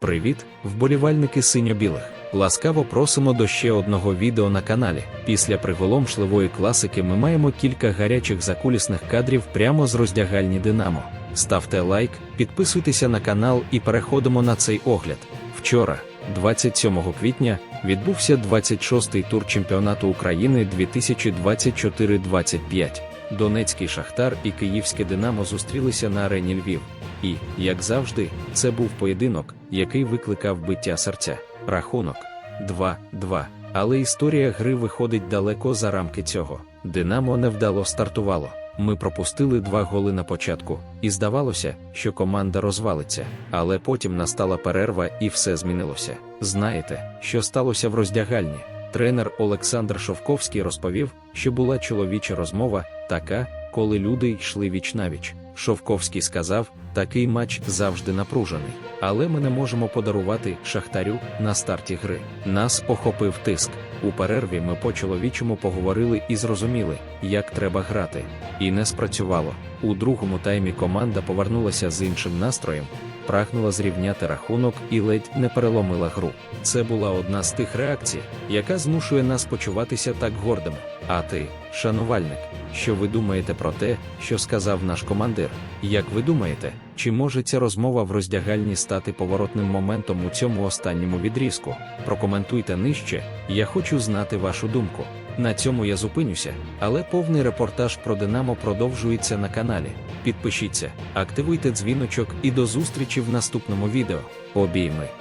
Привіт, вболівальники синьо-білих! Ласкаво просимо до ще одного відео на каналі. Після приголомшливої класики ми маємо кілька гарячих закулісних кадрів прямо з роздягальні Динамо. Ставте лайк, підписуйтеся на канал і переходимо на цей огляд. Вчора, 27 квітня, відбувся 26-й тур чемпіонату України 2024-25. Донецький Шахтар і Київське Динамо зустрілися на арені Львів. І, як завжди, це був поєдинок, який викликав биття серця. Рахунок 2-2. Але історія гри виходить далеко за рамки цього. Динамо невдало стартувало. Ми пропустили два голи на початку, і здавалося, що команда розвалиться. Але потім настала перерва і все змінилося. Знаєте, що сталося в роздягальні? Тренер Олександр Шовковський розповів, що була чоловіча розмова, така, коли люди йшли віч-навіч. Шовковський сказав, такий матч завжди напружений, але ми не можемо подарувати шахтарю на старті гри. Нас охопив тиск. У перерві ми по-чоловічому поговорили і зрозуміли, як треба грати. І не спрацювало. У другому таймі команда повернулася з іншим настроєм, прагнула зрівняти рахунок і ледь не переломила гру. Це була одна з тих реакцій, яка змушує нас почуватися так гордими. А ти, шанувальник, що ви думаєте про те, що сказав наш командир? Як ви думаєте, чи може ця розмова в роздягальні стати поворотним моментом у цьому останньому відрізку? Прокоментуйте нижче, я хочу знати вашу думку. На цьому я зупинюся, але повний репортаж про Динамо продовжується на каналі. Підпишіться, активуйте дзвіночок і до зустрічі в наступному відео. Обійми!